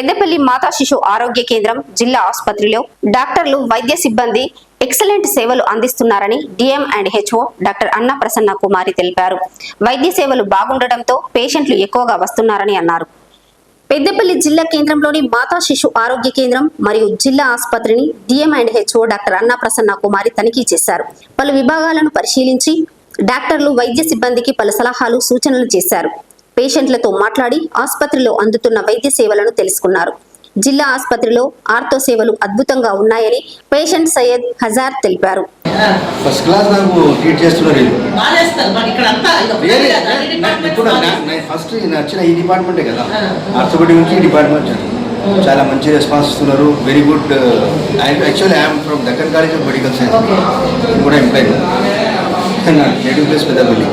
పెద్దపల్లి మాతా శిశు ఆరోగ్య కేంద్రం జిల్లా ఆసుపత్రిలో డాక్టర్లు వైద్య సిబ్బంది ఎక్సలెంట్ సేవలు అందిస్తున్నారని డిఎం అండ్ హెచ్ఓ డాక్టర్ అన్న ప్రసన్న కుమారి తెలిపారు. వైద్య సేవలు బాగుండటంతో పేషెంట్లు ఎక్కువగా వస్తున్నారని అన్నారు. పెద్దపల్లి జిల్లా కేంద్రంలోని మాతా శిశు ఆరోగ్య కేంద్రం మరియు జిల్లా ఆసుపత్రిని డిఎం అండ్ హెచ్ఓ డాక్టర్ అన్నా ప్రసన్న కుమారి తనిఖీ చేశారు. పలు విభాగాలను పరిశీలించి డాక్టర్లు వైద్య సిబ్బందికి పలు సలహాలు సూచనలు చేశారు. పేషెంట్లతో మాట్లాడి ఆసుపత్రిలో అందుతున్న వైద్య సేవలను తెలుసుకున్నారు. జిల్లా ఆసుపత్రిలో ఆర్తో సేవలు అద్భుతంగా ఉన్నాయని పేషెంట్ సయ్యద్ హజార్ తెలిపారు. ఫస్ట్ క్లాస్ నాకు ట్రీట్ చేస్తున్నారు ఇప్పుడు ఫస్ట్ నచ్చిన ఈ డిపార్ట్మెంటే కదా. నుంచి ఈ డిపార్ట్మెంట్ చాలా మంచి రెస్పాన్స్ ఇస్తున్నారు. Very good actually I'm from Deccan college of medical science కూడా ఎంప్లాయ్ నేటివ్ ప్లేస్ పెద్దపల్లి.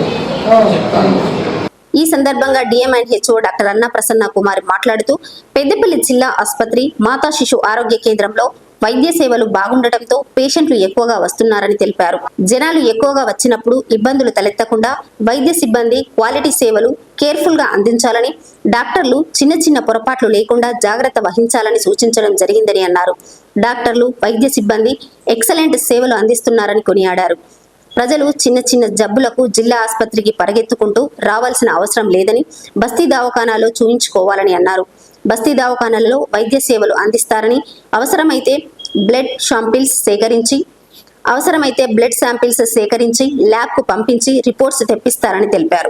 ఈ సందర్భంగా డిఎం అండ్ హెచ్ఓ డాక్టర్ అన్న ప్రసన్న కుమార్ మాట్లాడుతూ పెద్దపల్లి జిల్లా ఆసుపత్రి మాతా శిశు ఆరోగ్య కేంద్రంలో వైద్య సేవలు బాగుండటంతో పేషెంట్లు ఎక్కువగా వస్తున్నారని తెలిపారు. జనాలు ఎక్కువగా వచ్చినప్పుడు ఇబ్బందులు తలెత్తకుండా వైద్య సిబ్బంది క్వాలిటీ సేవలు కేర్ఫుల్గా అందించాలని డాక్టర్లు చిన్న చిన్న పొరపాట్లు లేకుండా జాగ్రత్త వహించాలని సూచించడం జరిగిందని అన్నారు. డాక్టర్లు వైద్య సిబ్బంది ఎక్సలెంట్ సేవలు అందిస్తున్నారని కొనియాడారు. ప్రజలు చిన్న చిన్న జబ్బులకు జిల్లా ఆసుపత్రికి పరిగెత్తుకుంటూ రావాల్సిన అవసరం లేదని బస్తీ దవాఖానాలో చూయించుకోవాలని అన్నారు. బస్తీ దవాఖానాలలో వైద్య సేవలు అందిస్తారని అవసరమైతే బ్లడ్ షాంపిల్స్ సేకరించి అవసరమైతే బ్లడ్ శాంపిల్స్ సేకరించి ల్యాబ్కు పంపించి రిపోర్ట్స్ తెప్పిస్తారని తెలిపారు.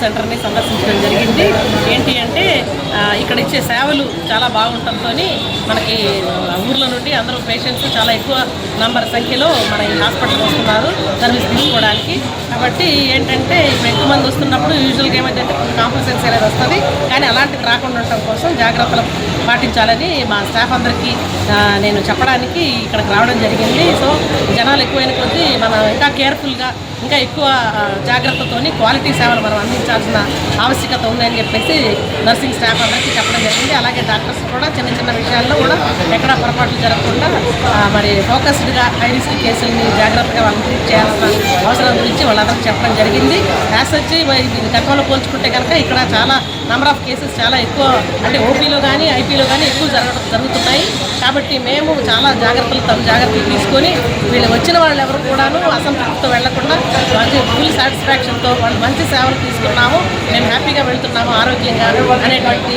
సెంటర్ని సందర్శించడం జరిగింది. ఏంటి అంటే ఇక్కడ ఇచ్చే సేవలు చాలా బాగుండటంతో మనకి ఊర్లో నుండి అందరూ పేషెంట్స్ చాలా ఎక్కువ నంబర్ సంఖ్యలో మన ఈ హాస్పిటల్కి వస్తున్నారు. సర్వీస్ తీసుకోవడానికి కాబట్టి ఏంటంటే ఎక్కువ మంది వస్తున్నప్పుడు యూజువల్గా ఏమైతే కాంప్లసెన్స్ అనేది వస్తుంది. కానీ అలాంటివి రాకుండా ఉండటం కోసం జాగ్రత్తలు పాటించాలని మా స్టాఫ్ అందరికీ నేను చెప్పడానికి ఇక్కడికి రావడం జరిగింది. సో జనాలు ఎక్కువైన కొద్దీ మనం ఇంకా కేర్ఫుల్గా ఇంకా ఎక్కువ జాగ్రత్తతోని క్వాలిటీ సేవలు మనం అందించాల్సిన ఆవశ్యకత ఉందని చెప్పేసి నర్సింగ్ స్టాఫ్ అందరికీ చెప్పడం జరిగింది. అలాగే డాక్టర్స్ కూడా చిన్న చిన్న విషయాల్లో కూడా ఎక్కడ పొరపాట్లు జరగకుండా మరి ఫోకస్డ్గా హై రిస్క్ కేసుల్ని జాగ్రత్తగా వాళ్ళని ట్రీట్ చేయాల్సిన అవసరం గురించి వాళ్ళందరికీ చెప్పడం జరిగింది. యాస్ వచ్చి గతంలో పోల్చుకుంటే కనుక ఇక్కడ చాలా నెంబర్ ఆఫ్ కేసెస్ చాలా ఎక్కువ అంటే ఓపీలో ఏపీలో కానీ ఎక్కువ జరగడం జరుగుతున్నాయి. కాబట్టి మేము చాలా జాగ్రత్తలు తమ జాగ్రత్తలు తీసుకొని వీళ్ళు వచ్చిన వాళ్ళు ఎవరు కూడాను అసంతృప్తితో వెళ్ళకుండా మంచి ఫుల్ సాటిస్ఫాక్షన్తో వాళ్ళు మంచి సేవలు తీసుకున్నాము. మేము హ్యాపీగా వెళ్తున్నాము ఆరోగ్యంగా అనేటువంటి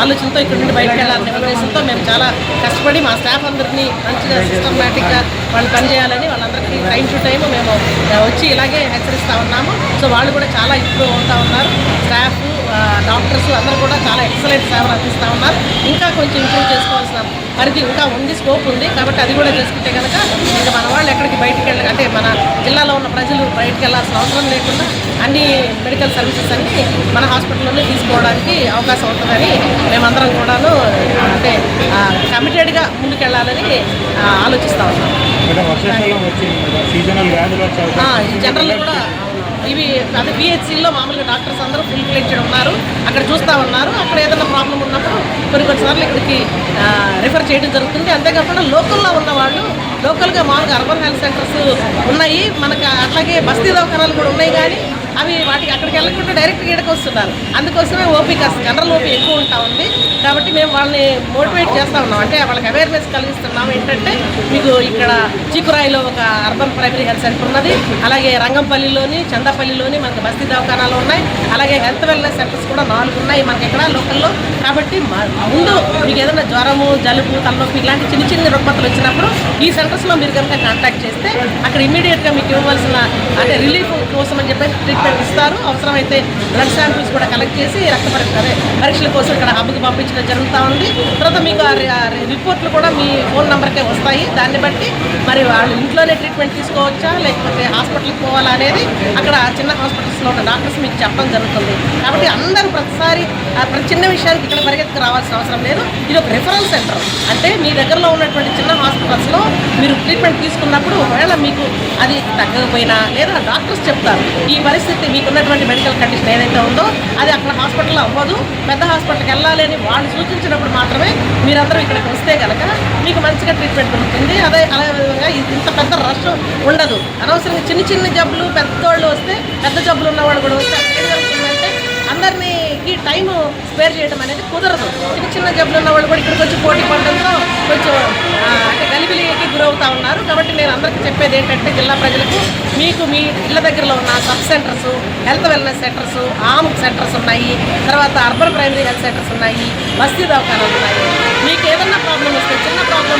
ఆలోచనతో ఇక్కడ నుండి బయటకు వెళ్ళాలనే ఉద్దేశంతో మేము చాలా కష్టపడి మా స్టాఫ్ అందరినీ మంచిగా సిస్టమేటిక్గా వాళ్ళు పనిచేయాలని వాళ్ళందరికీ టైం టు టైం మేము వచ్చి ఇలాగే హెచ్చరిస్తూ ఉన్నాము. సో వాళ్ళు కూడా చాలా ఇంప్రూవ్ అవుతూ ఉన్నారు. స్టాఫ్ డాక్టర్స్ అందరూ కూడా చాలా ఎక్సలెంట్ సేవలు అందిస్తూ ఉన్నారు. ఇంకా కొంచెం ఇంప్రూవ్ చేసుకోవాల్సిన పరిధి ఇంకా ఉంది స్కోప్ ఉంది. కాబట్టి అది కూడా చేసుకుంటే కనుక ఇంకా మన వాళ్ళు ఎక్కడికి బయటికి వెళ్ళి అంటే మన జిల్లాలో ఉన్న ప్రజలు బయటికి వెళ్ళాల్సిన అవసరం లేకుండా అన్ని మెడికల్ సర్వీసెస్ అన్ని మన హాస్పిటల్లోనే తీసుకోవడానికి అవకాశం ఉంటుందని మేమందరం కూడాను అంటే కమిటెడ్గా ముందుకెళ్ళాలని ఆలోచిస్తూ ఉన్నాం. జనరల్ కూడా ఇవి అదే పిహెచ్సిలో మామూలుగా డాక్టర్స్ అందరూ ఫుల్ ఫ్లెడ్జ్డ్ ఉన్నారు. అక్కడ చూస్తూ ఉన్నారు. అక్కడ ఏదైనా ప్రాబ్లం ఉన్నప్పుడు కొన్ని కొన్నిసార్లు ఇక్కడికి రిఫర్ చేయడం జరుగుతుంది. అంతేకాకుండా లోకల్లో ఉన్న వాళ్ళు లోకల్గా మామూలుగా అర్బన్ హెల్త్ సెంటర్స్ ఉన్నాయి. మనకు అట్లాగే బస్తీ దవాఖానాలు కూడా ఉన్నాయి కానీ అవి వాటికి అక్కడికి వెళ్ళకుండా డైరెక్ట్ ఈడకి వస్తున్నారు అందుకోసమే ఓపీ కాస్త జనరల్ ఓపీ ఎక్కువ ఉంటా ఉంది. కాబట్టి మేము వాళ్ళని మోటివేట్ చేస్తూ ఉన్నాం. అంటే వాళ్ళకి అవేర్నెస్ కలిగిస్తున్నాం. ఏంటంటే మీకు ఇక్కడ చికురాయిలో ఒక అర్బన్ ప్రైమరీ హెల్త్ సెంటర్ ఉన్నది. అలాగే రంగంపల్లిలోని చందపల్లిలోని మనకి బస్తీ దవాఖానాలు ఉన్నాయి. అలాగే హెల్త్ వెల్నెస్ సెంటర్స్ కూడా నాలుగు ఉన్నాయి మనకి ఇక్కడ లోకల్లో. కాబట్టి ముందు మీకు ఏదైనా జ్వరము జలుబు తలనొప్పి ఇలాంటి చిన్న చిన్న రుగ్మతలు వచ్చినప్పుడు ఈ సెంటర్స్లో మీరు కనుక కాంటాక్ట్ చేస్తే అక్కడ ఇమీడియట్గా మీకు ఇవ్వవలసిన అంటే రిలీఫ్ కోసం అని చెప్పేసి ట్రీట్మెంట్ ఇస్తారు. అవసరమైతే బ్లడ్ శాంపిల్స్ కూడా కలెక్ట్ చేసి రక్త పరీక్ష పరీక్షల కోసం ఇక్కడ హబ్కి పంపించడం జరుగుతూ ఉంది. తర్వాత మీకు రిపోర్ట్లు కూడా మీ ఫోన్ నెంబర్కే వస్తాయి. దాన్ని బట్టి మరి వాళ్ళు ఇంట్లోనే ట్రీట్మెంట్ తీసుకోవచ్చా? లేకపోతే హాస్పిటల్కి పోవాలా అనేది అక్కడ చిన్న హాస్పిటల్స్లో ఉన్న డాక్టర్స్ మీకు చెప్పడం జరుగుతుంది. కాబట్టి అందరూ ప్రతిసారి ప్రతి చిన్న విషయానికి ఇక్కడ పరిగెత్తుకు రావాల్సిన అవసరం లేదు. ఇది ఒక రిఫరల్ సెంటర్. అంటే మీ దగ్గరలో ఉన్నటువంటి చిన్న హాస్పిటల్స్లో మీరు ట్రీట్మెంట్ తీసుకున్నప్పుడు ఒకవేళ మీకు అది తగ్గకపోయినా లేదా డాక్టర్స్ చెప్తారు ఈ పరిస్థితి మీకు ఉన్నటువంటి మెడికల్ కండిషన్ ఏదైతే ఉందో అది అక్కడ హాస్పిటల్లో అవ్వదు. పెద్ద హాస్పిటల్కి వెళ్ళాలి అని వాళ్ళు సూచించినప్పుడు మాత్రమే మీరందరూ ఇక్కడికి వస్తే కనుక మీకు మంచిగా ట్రీట్మెంట్ దొరుకుతుంది. అదే అదే విధంగా ఇంత పెద్ద రష్ ఉండదు. అనవసరంగా చిన్న చిన్న జబ్బులు పెద్దోళ్ళు వస్తే పెద్ద జబ్బులు ఉన్నవాళ్ళు కూడా వస్తే అక్కడ ఏం జరుగుతుందంటే అందరినీ టైం స్పేర్ చేయడం అనేది కుదరదు. చిన్న చిన్న జబ్బులు ఉన్నవాళ్ళు కూడా ఇక్కడికి వచ్చి పోటీ పడడంతో కొంచెం అంటే గలిబిలికి గురవుతూ ఉన్నారు. కాబట్టి నేను అందరికీ చెప్పేది ఏంటంటే జిల్లా ప్రజలకు మీకు మీ ఇళ్ళ దగ్గరలో ఉన్న sub centres health wellness centres ఆమ్ సెంటర్స్ ఉన్నాయి. తర్వాత అర్బన్ ప్రైమరీ హెల్త్ సెంటర్స్ ఉన్నాయి. బస్తీ దవాఖానాలు ఉన్నాయి. మీకు ఏదన్నా ప్రాబ్లం వస్తే చిన్న ప్రాబ్లం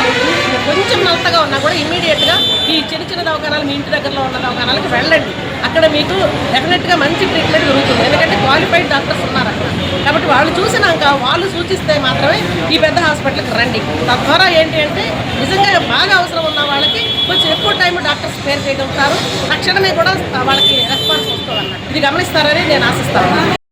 కొంచెం నల్లగా ఉన్నా కూడా ఇమీడియట్గా ఈ చిన్న చిన్న దవాఖానాలు మీ ఇంటి దగ్గరలో ఉన్న దవాఖానాలకు వెళ్ళండి. అక్కడ మీకు డెఫినెట్గా మంచి ట్రీట్మెంట్ దొరుకుతుంది. ఎందుకంటే క్వాలిఫైడ్ డాక్టర్స్ ఉన్నారు అక్కడ కాబట్టి వాళ్ళు చూసినాక వాళ్ళు సూచిస్తే మాత్రమే ఈ పెద్ద హాస్పిటల్కి రండి. తద్వారా ఏంటి అంటే నిజంగా బాగా అవసరం ఉన్న వాళ్ళకి కొంచెం ఎక్కువ టైం డాక్టర్స్ పేరు చేయగలుగుతారు. తక్షణమే కూడా వాళ్ళకి రెస్పాన్స్ వస్తుంది ఇది గమనిస్తారని నేను ఆశిస్తాను.